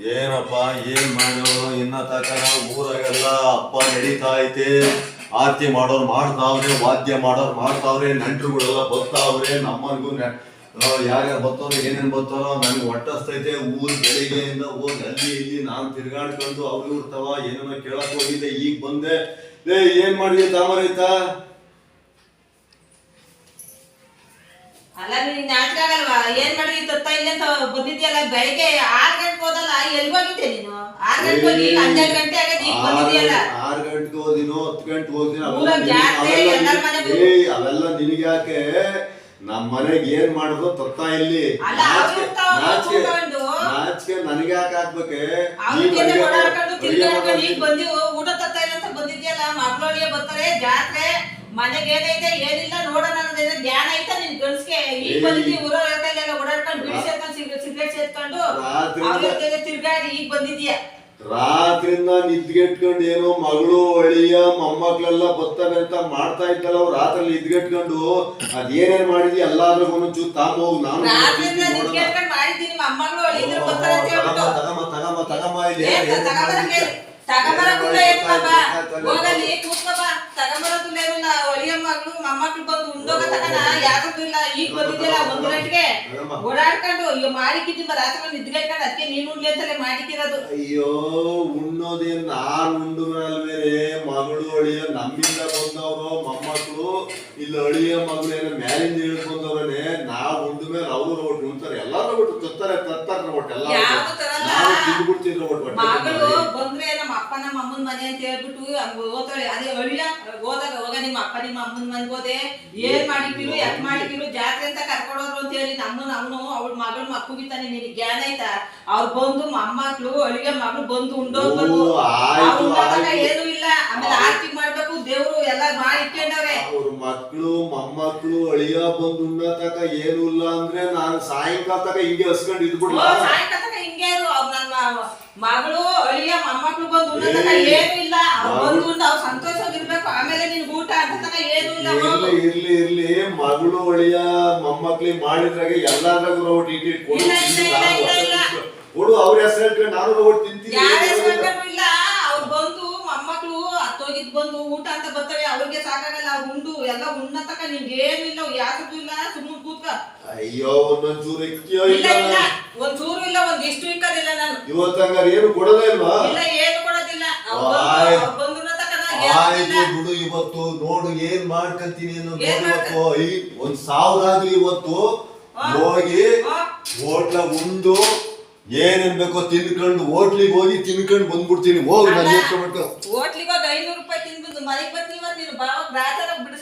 ಏನಪ್ಪ, ಏನ್ ಮಾಡೋರು ಇನ್ನ ತಕನ ಊರಾಗೆಲ್ಲ ಅಪ್ಪ ನಡೀತಾ ಐತೆ. ಆರತಿ ಮಾಡೋರು ಮಾಡ್ತಾವ್ರೆ, ವಾದ್ಯ ಮಾಡೋರು ಮಾಡ್ತಾವ್ರೆ, ನೆಂಟ್ರುಗಳೆಲ್ಲ ಬರ್ತಾವ್ರೆ, ನಮ್ಮನ್ಗೂ ಯಾರ್ಯಾರು ಬರ್ತಾರೋ ಏನೇನ್ ಬರ್ತಾರೋ ನನ್ಗೆ ಒಟ್ಟಸ್ತೈತೆ. ಊರ್ ಬೆಳಿಗ್ಗೆಯಿಂದ ಊರ್ ಅಲ್ಲಿ ಇಲ್ಲಿ ನಾನು ತಿರ್ಗಾಡ್ಕೊಂಡು ಅವ್ರು ಇರ್ತಾವ ಏನೇನೋ ಕೇಳಕ್ ಹೋಗಿದ್ದೆ. ಈಗ ಬಂದೆ. ಏ, ಏನ್ ಮಾಡಿದೆ ತಾಮರೈತಾ? ಅಲ್ಲ ನೀನ್ ಆಗಲ್ವಾ? ಏನ್ ಮಾಡಿ ತತ್ತ ಇಲ್ಲ ಅಂತ ಬಂದಿದ್ಯಲ್ಲ ಬೆಳಿಗ್ಗೆ ಆರ್ ಗಂಟೆ ಹೋದಲ್ಲ ಎಲ್ಲಿ ಹೋಗಿದ್ದೆ ನೀನು? ಆರ್ ಗಂಟೆ ಹೋಗಿ ಹನ್ನೆರಡು ಗಂಟೆ ಆಗೈತೆ ಈಗ ಬಂದಿದ್ಯಲ್ಲ ಆರ್ ಗಂಟೆಗೆ ಹೋದಿನೋ ಹತ್ತು ಗಂಟೆಗೆ ಹೋದಿನೋ ಊರಾಗ ಜಾತ್ರೆ, ಎಲ್ಲಾರ್ ಮನೆಗೂ- ಏಯ್ ಅವೆಲ್ಲ ನಿನಗೆ ಯಾಕೆ? ನಮ್ಮ ಮನೆಗೆ ಏನ್ ಮಾಡುದು ತತ್ತ ಇಲ್ಲಿ? ಅಲ್ಲ, ನಾಚಿಕೆ ಅವ್ರು ತಾವು ನಾಚಿಕೆ ಕೂತ್ಕೊಂಡು. ನಾಚಿಕೆ ನನಗೆ ಯಾಕೆ ಹಾಕ್ಬೇಕೆ ಅವ್ರ ಈ ಜೊತೆ ಜಾತ್ರೆ ಓಡಾಡ್ಕೊಂಡು ತಿರ್ಗಾಡ್ಕೊಂಡು ಈಗ ಊಟ ತತ್ತ ಇಲ್ಲ ಅಂತ ಬಂದಿದ್ಯಲ್ಲ ಮಕ್ಳೊಳಿಗೆ ಬರ್ತಾರೆ ಮನೆಗೆ ಏನೈತೆ ಏನಿಲ್ಲ ನೋಡೋಣ ಅನ್ನೋದೇನೋ ಜ್ಞಾನ ಐತೆ ನಿನ್ ಗಂಡ್ಸ್ಗೆ. ಈಗ ಏಯ್. ಬಂದಿದ್ದಿ ಊರ ಎಲ್ಲ ಓಡಾಡ್ಕೊಂಡು ಬಿಡಿ ಸೇರ್ಕೊಂಡು ಸಿಗರೇಟ್ ಸೇರ್ಕೊಂಡು ಅವ್ರ ತಿರ್ಗಾಡಿ ಈಗ ಬಂದಿದ್ಯಾ? ರಾತ್ರಿಂದ ನಿದ್ಗೆಟ್ಕೊಂಡು ಏನೋ ಮಗಳು ಒಳಿಯ ಮೊಮ್ಮಕ್ಳೆಲ್ಲ ಬರ್ತಾರೆ ಅಂತ ಮಾಡ್ತಾ ಇದ್ದಲ್ಲ ಅವ್ರು ರಾತ್ರಿ ನಿದ್ಗೆಟ್ಕೊಂಡು ಅದೇನೇನ್ ಮಾಡಿದ್ವಿ ಎಲ್ಲಾದ್ರೂ ಒಂದೊಂಚೂರು ತಾಂಬ ನಾನು ತಗಮ್ಮ ತಗಮ್ಮ ತಗಮ್ಮ ಇಲ್ಲಿ ಏನ್ ಮಗಳು ಮೊಮ್ಮಕ್ಳು ಬಂದು ಉಂಡೋಗ ತಗನ ಯಾವ್ದು ಇಲ್ಲ. ಈಗ ಬಂದಿದ್ಯಲ್ಲ ಒಂದು ಗಂಟೆಗೆ. ಓಡಾಡ್ಕೊಂಡು ಓಡಾಡ್ಕೊಂಡು ಈಗ ಮಾಡಿಕ್ಕಿದ್ದೀನಿ ರಾತ್ರಿ ನಿದ್ಗೆಟ್ಕೊಂಡು ಅದಕ್ಕೆ ನೀನು ಉಂಡ್ಲಿ ಅಂತಲೇ ಮಾಡಿಕ್ಕಿರೋದು ಅಯ್ಯೋ ಉಣ್ಣೋದೇನ್ ನಾನು ಉಂಡು ಅಲ್ವೇರೆ? ಮಗಳು ಅಳಿಯ ನಮ್ಮಿಂದ ಬಂದವರು ಮೊಮ್ಮಕ್ಕಳು ಇಲ್ಲ ಅಳಿಯ ಮಗಳು ಏನೋ ಮ್ಯಾಲಿಂದ ಇಳಿದು ನಾವು ಉಂಡ ಮೇಲೆ ಅವ್ರು ಒಟ್ಟು ಉಂತಾರೆ ಎಲ್ಲಾರು ಒಟ್ಟು ತತ್ತಾರೆ ತತ್ತಾರೆ ಒಟ್ಟು ಎಲ್ಲ ಯಾವ್ದು ತರಲ್ಲ. ನಾವು ತಿಂದ್ಬಿಡ್ತಿದ್ರು ಒಟ್ಟು ಮಗಳು. ಬಂದ್ರೆ ನಮ್ಮ ಅಪ್ಪ ನಮ್ಮ ಅಮ್ಮನ ಮನೆ ಅಂತ ಹೇಳ್ಬಿಟ್ಟು ಹಂಗ ಓದ್ತಾಳೆ ಅದೇ ಅಳಿಯ ನಿಮ್ಮ ಅಮ್ಮನ ಮನೆಗೆ ಏನ್ ಮಾಡಿಕ್ಕಿರು ಎತ್ ಮಾಡಿಕ್ಕಿರು ಜಾತ್ರೆ ಅಂತ ಕರ್ಕೊಂಡೋದ್ರು ಅಂತ ಹೇಳಿ ನಮ್ಮನ್ನ ಅವನು ಅವಳ ಮಗಳು ಮಕ್ಕಿತಾನೆ ನಿನಗೆ ಜ್ಞಾನ ಆಯ್ತಾ? ಅವ್ರು ಬಂದು ಮೊಮ್ಮಕ್ಳು ಅಳಿಗೆ ಮಗಳು ಬಂದು ಉಂಡೋಗ್ಬೇಕು ಏನು ಇಲ್ಲ. ಆಮೇಲೆ ಆರತಿ ಮಾಡ್ಬೇಕು ದೇವ್ರು ಎಲ್ಲ ಮಾಡಿ ಇಟ್ಕೊಂಡವ್ರೆ ಅವ್ರ ಮಕ್ಕಳು ಮೊಮ್ಮಕ್ಳು ಅಳಿಯ ಬಂದು ತಕ ಏನು ಇಲ್ಲ ಅಂದ್ರೆ ನಾನು ಸಾಯಂಕಾಲ ತಕ ಹಿಂಗೆ ಹಸ್ಕೊಂಡು ಇದ್ಬಿಡ್ಲ ಸಾಯಂಕಾಲ ತಕ ಹಿಂಗೆ ಇರು. ಅವ್ರು ನನ್ನ ಮಗಳು ಅಳಿಯ ಮೊಮ್ಮಕ್ಳು ಬಂದು ಉಣ್ಣತಕ ಏ, ಏನು ಇಲ್ಲ. ಅವ್ರು ಬಂದು ಉಂಡು ಅವ್ರು ಸಂತೋಷವಾಗಿರ್ಬೇಕು. ಆಮೇಲೆ ನಿನ್ ಊಟ ಅಂತ ಏನು ಇಲ್ಲ ಹೋಗು. ಇರ್ಲಿ ಇರ್ಲಿ. ಇರ್ಲಿ ಮಗಳು ಅಳಿಯ ಮೊಮ್ಮಕ್ಳಿಗೆ ಮಾಡಿದ್ರಾಗ ಎಲ್ಲಾದ್ರಾಗ ರೋಟ್ ಇಟ್ಟಿಟ್ಟು ಕೊಡು ಇಲ್ಲ, ಇಲ್ಲ, ನಾನು ಇಲ್ಲ, ಹೊಟ್ಟೆ ಇಲ್ಲ. ಕೊಡು ಅವ್ರ ಹೆಸರು ಹೇಳ್ಕೊಂಡು ನಾನು ರೋಟ್ ತಿಂತೀನಿ. ಯಾರ ಹೆಸ್ರು ಇಲ್ಲ. ಅವ್ರು ಬಂದು ಮೊಮ್ಮಕ್ಳು ಹತ್ತೋಗಿದ್ ಬಂದು ಊಟ ಅಂತ ಬರ್ತವೆ ಅವ್ರಿಗೆ ಸಾಕಾಗಲ್ಲ. ಅವ್ರು ಉಂಡು ಎಲ್ಲ ಉಣ್ಣ ತಕ ನಿಂಗೆ ಏನು ಇಲ್ಲ ಯಾಕೂ ಇಲ್ಲ ಸುಮ್ಮನೆ ಕೂತ್ಕ. ಅಯ್ಯೋ ಒಂದೊಂಚೂರು ಚೂರು ಇಲ್ಲ ಇಲ್ಲ ಇಲ್ಲ. ಒಂದ್ ಚೂರು ಇಲ್ಲ ಒಂದ್ ಇಷ್ಟು ಇಕ್ಕದಿಲ್ಲ ನಾನು ಇವತ್ತಂಗಾರ ಏನು ಕೊಡೋದೇ ಇಲ್ವಾ? ಆಯ್ತು. ಬಿಡು ಇವತ್ತು. ನೋಡು ಏನ್ ಮಾಡ್ಕಂತೀನಿ ಅನ್ನೋದು ಒಂದ್ ನೋಡು ಇವತ್ತು. ಒಂದ್ ಸಾವಿರಾದ್ರೂ ಇವತ್ತು. ಹೋಗಿ? ಹೋಟ್ಲ ಉಂಡು ಏನೇನ್ ಬೇಕೋ ತಿನ್ಕೊಂಡು ಹೋಟ್ಲಿಗೆ ಹೋಗಿ ತಿನ್ಕೊಂಡು ಬಂದ್ಬಿಡ್ತೀನಿ. ಹೋಗಿ ನಾನು ಅಲ್ಲ. ಯೋಚನೆ ಮಾಡ್ಕೊ ಹೋಟ್ಲಿಗೆ ಹೋಗಿ ಐನೂರು ರೂಪಾಯಿ ತಿನ್ಬಿಟ್ಟು ಮನೆಗೆ ಬರ್ತೀನಿ ಇವತ್ತು ನೀನು ಬಾವ ಗ್ರಾಚಾರ ಬಿಡಿಸ್